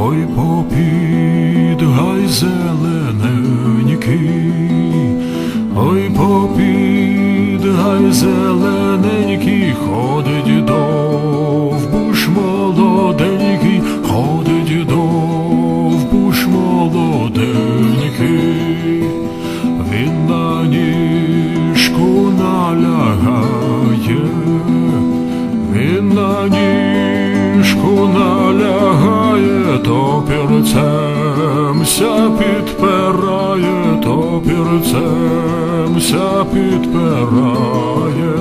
Ой попід гай зелененький, ой попід гай зелененький, ходить довбуш то пірцемся підпирає, то пірцемся підпирає,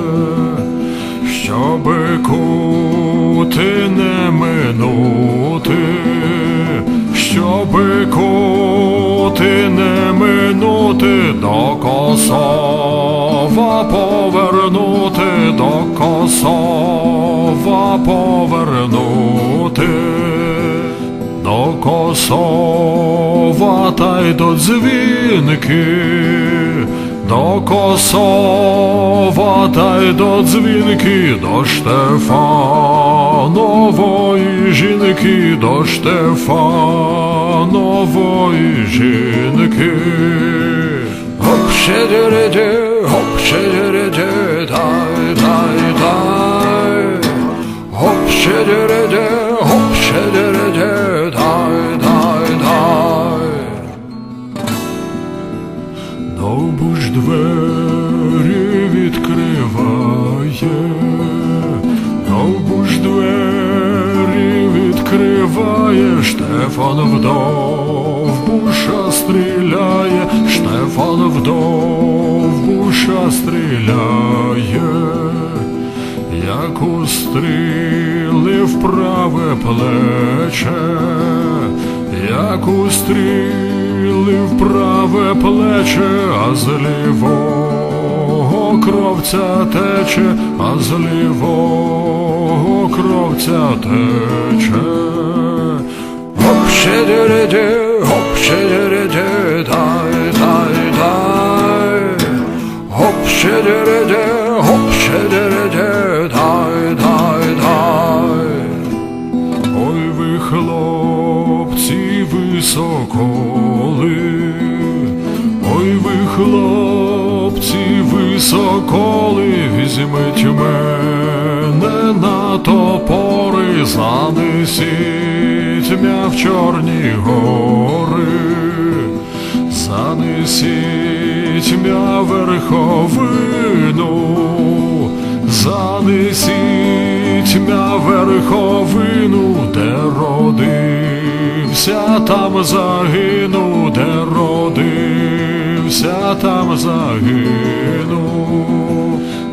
щоби кути не минути, щоби кути не минути, до косова повернути, до косова повернути, косова та й до дзвінки. До косова та й до дзвінки, до Штефанової жінки, до Штефанової жінки. Гоп щедереде, гоп щедереде, дай, дай, відкриває, Штефан вдовбуша стріляє, Штефан вдовбуша стріляє, як устріли в праве плече, як устріли в праве плече, а з лівого кровця тече, а з лівого кровця тече. Гоп щедереде, гоп щедереде, дай, дай, дай. Гоп щедереде, гоп щедереде, дай, дай, дай. Ой ви хлопці високоли, ой ви хлопці високоли, візьміть мене на топори, занесіть мя в Чорні гори, занесіть мя верховину, занесіть мя верховину, де родився, там загину, де родився, там загину,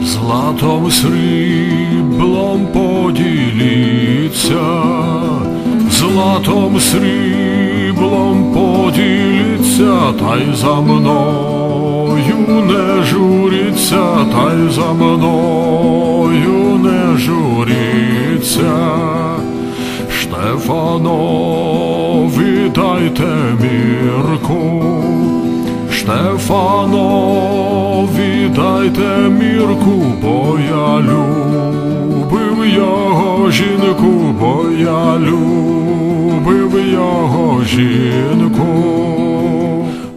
златом сріблом поділіться, златом сріблом поділіться, та й за мною не журіться, та й за мною не журіться. Штефанові дайте мірку, Штефанові дайте мірку, бо я любив його жінку, бо я любив його жінку.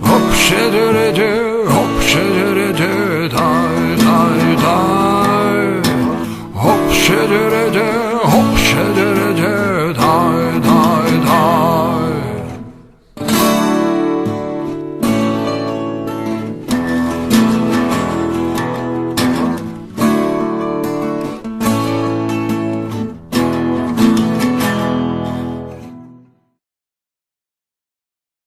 Гоп щедереде, гоп щедереде, дай, дай, дай. Гоп дай.